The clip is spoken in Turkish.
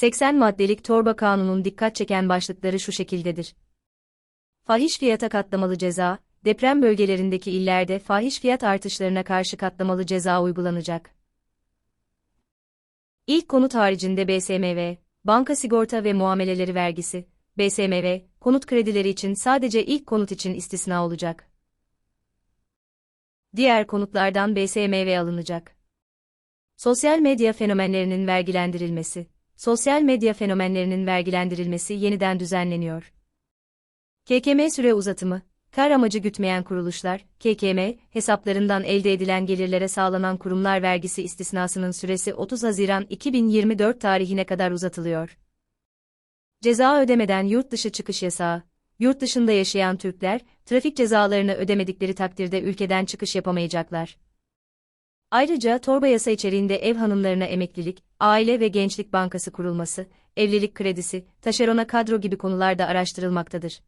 80 maddelik torba kanunun dikkat çeken başlıkları şu şekildedir. Fahiş fiyata katlamalı ceza, deprem bölgelerindeki illerde fahiş fiyat artışlarına karşı katlamalı ceza uygulanacak. İlk konut haricinde BSMV, banka sigorta ve muameleleri vergisi, BSMV, konut kredileri için sadece ilk konut için istisna olacak. Diğer konutlardan BSMV alınacak. Sosyal medya fenomenlerinin vergilendirilmesi. Sosyal medya fenomenlerinin vergilendirilmesi yeniden düzenleniyor. KKM süre uzatımı, kar amacı gütmeyen kuruluşlar, KKM, hesaplarından elde edilen gelirlere sağlanan kurumlar vergisi istisnasının süresi 30 Haziran 2024 tarihine kadar uzatılıyor. Ceza ödemeden yurt dışı çıkış yasağı. Yurt dışında yaşayan Türkler, trafik cezalarını ödemedikleri takdirde ülkeden çıkış yapamayacaklar. Ayrıca torba yasa içeriğinde ev hanımlarına emeklilik, aile ve gençlik bankası kurulması, evlilik kredisi, taşerona kadro gibi konular da araştırılmaktadır.